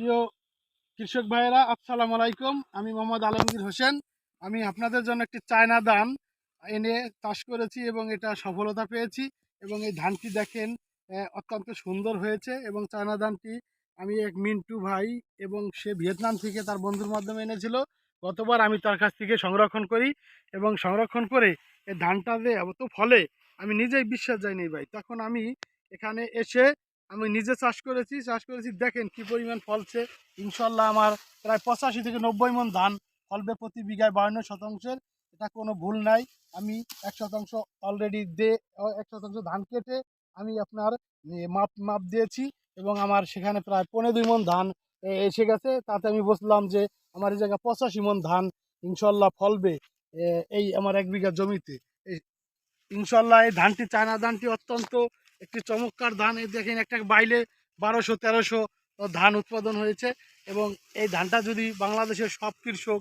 প্রিয় কৃষক ভাইয়েরা, আসসালামু আলাইকুম। আমি মোহাম্মদ আলমগীর হোসেন। আমি আপনাদের জন্য একটি চায়না ধান এনে চাষ করেছি এবং এটা সফলতা পেয়েছি এবং এই ধানটি দেখেন অত্যন্ত সুন্দর হয়েছে এবং চায়না ধানটি আমি এক মিন্টু ভাই এবং সে ভিয়েতনাম থেকে তার বন্ধুর মাধ্যমে এনেছিল। গতবার আমি তার কাছ থেকে সংরক্ষণ করি এবং সংরক্ষণ করে এই ধানটা যে তো ফলে আমি নিজেই বিশ্বাস যাইনি ভাই। তখন আমি এখানে এসে আমি নিজে চাষ করেছি চাষ করেছি। দেখেন কি পরিমাণ ফলছে। ইনশাল্লাহ আমার প্রায় পঁচাশি থেকে নব্বই মন ধান ফলবে প্রতি বিঘায় বাহান্ন শতাংশের। এটা কোনো ভুল নাই। আমি এক শতাংশ অলরেডি দে, এক শতাংশ ধান কেটে আমি আপনার মাপ মাপ দিয়েছি এবং আমার সেখানে প্রায় পনেরো দুই মন ধান এসে গেছে। তাতে আমি বসলাম যে আমার এই জায়গায় পঁচাশি মন ধান ইনশাল্লাহ ফলবে এই আমার এক বিঘা জমিতে। ইনশাল্লাহ এই ধানটি, চায়না ধানটি অত্যন্ত একটি চমৎকার ধান। এই দেখেন একটা বাইলে বারোশো, তেরোশো ধান উৎপাদন হয়েছে এবং এই ধানটা যদি বাংলাদেশের সব কৃষক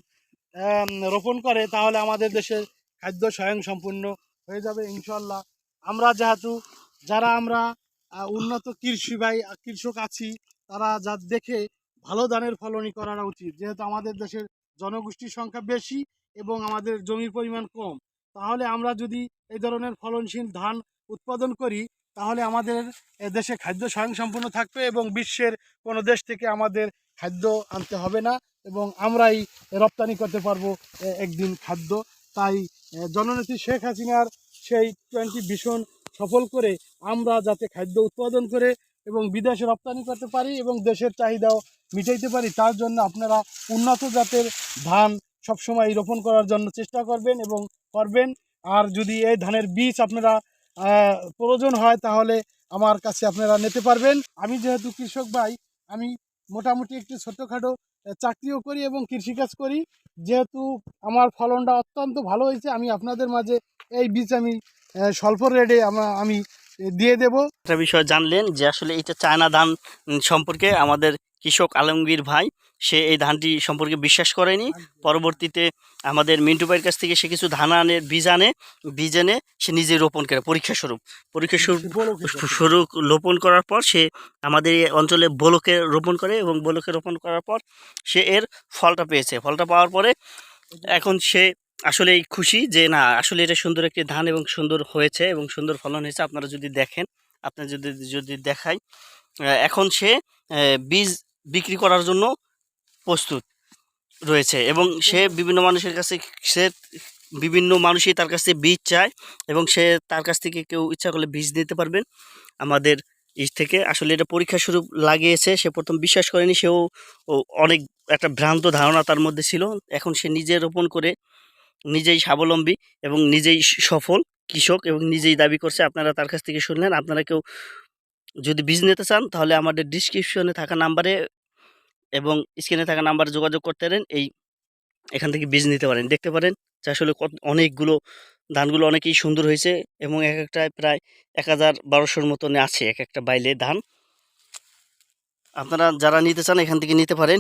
রোপণ করে, তাহলে আমাদের দেশের খাদ্য স্বয়ং সম্পূর্ণ হয়ে যাবে ইনশাল্লাহ আমরা যেহেতু, যারা আমরা উন্নত কৃষি ভাই কৃষক আছি, তারা যা দেখে ভালো ধানের ফলনই করা উচিত। যেহেতু আমাদের দেশের জনগোষ্ঠীর সংখ্যা বেশি এবং আমাদের জমির পরিমাণ কম, তাহলে আমরা যদি এই ধরনের ফলনশীল ধান উৎপাদন করি তাহলে আমাদের দেশে খাদ্য স্বয়ংসম্পূর্ণ থাকবে এবং বিশ্বের কোনো দেশ থেকে আমাদের খাদ্য আনতে হবে না এবং আমরাই রপ্তানি করতে পারব একদিন খাদ্য। তাই জননেত্রী শেখ হাসিনার সেই টোয়েন্টি ভীষণ সফল করে আমরা যাতে খাদ্য উৎপাদন করে এবং বিদেশে রপ্তানি করতে পারি এবং দেশের চাহিদাও মিটাইতে পারি, তার জন্য আপনারা উন্নত জাতের ধান সবসময় রোপণ করার জন্য চেষ্টা করবেন এবং করবেন। আর যদি এই ধানের বীজ আপনারা প্রয়োজন হয় তাহলে আমার কাছে আপনারা নিতে পারবেন। আমি যেহেতু কৃষক ভাই, আমি মোটামুটি একটি ছোটোখাটো চাকরিও করি এবং কৃষিকাজ করি। যেহেতু আমার ফলনটা অত্যন্ত ভালো হয়েছে, আমি আপনাদের মাঝে এই বীজ আমি স্বল্প রেটে আমা- দিয়ে দেব। একটা বিষয় জানলেন যে আসলে এটা চায়না ধান সম্পর্কে আমাদের কৃষক আলমগীর ভাই সে এই ধানটি সম্পর্কে বিশ্বাস করেনি। পরবর্তীতে আমাদের মিন্টু ভাইয়ের কাছ থেকে সে কিছু ধান আনে বীজ আনে বীজ এনে সে নিজে রোপণ করে পরীক্ষা স্বরূপ। পরীক্ষা স্বরূপ স্বরূপ রোপণ করার পর সে আমাদের এই অঞ্চলে বোলকে রোপণ করে এবং বোলকে রোপণ করার পর সে এর ফলটা পেয়েছে। ফলটা পাওয়ার পরে এখন সে আসলেই খুশি যে না আসলে এটা সুন্দর একটি ধান এবং সুন্দর হয়েছে এবং সুন্দর ফলন হয়েছে। আপনারা যদি দেখেন আপনার যদি যদি দেখাই এখন সে বীজ বিক্রি করার জন্য প্রস্তুত রয়েছে এবং সে বিভিন্ন মানুষের কাছে সে বিভিন্ন মানুষই তার কাছে বীজ চায় এবং সে তার কাছ থেকে কেউ ইচ্ছা করলে বীজ দিতে পারবেন আমাদের ইস থেকে। আসলে এটা পরীক্ষা স্বরূপ লাগিয়েছে সে প্রথম বিশ্বাস করেনি সেও অনেক একটা ভ্রান্ত ধারণা তার মধ্যে ছিল। এখন সে নিজে রোপণ করে নিজেই স্বাবলম্বী এবং নিজেই সফল কৃষক এবং নিজেই দাবি করছে আপনারা তার কাছ থেকে শুনলেন। আপনারা কেউ যদি বীজ নিতে চান তাহলে আমাদের ডিসক্রিপশনে থাকা নাম্বারে এবং স্ক্রিনে থাকা নাম্বারে যোগাযোগ করতে পারেন। এই, এখান থেকে বীজ নিতে পারেন। দেখতে পারেন যে আসলে কত, অনেকগুলো ধানগুলো অনেকেই সুন্দর হয়েছে এবং এক একটায় প্রায় এক হাজার বারোশোর মতন আছে এক একটা বাইলে ধান। আপনারা যারা নিতে চান এখান থেকে নিতে পারেন।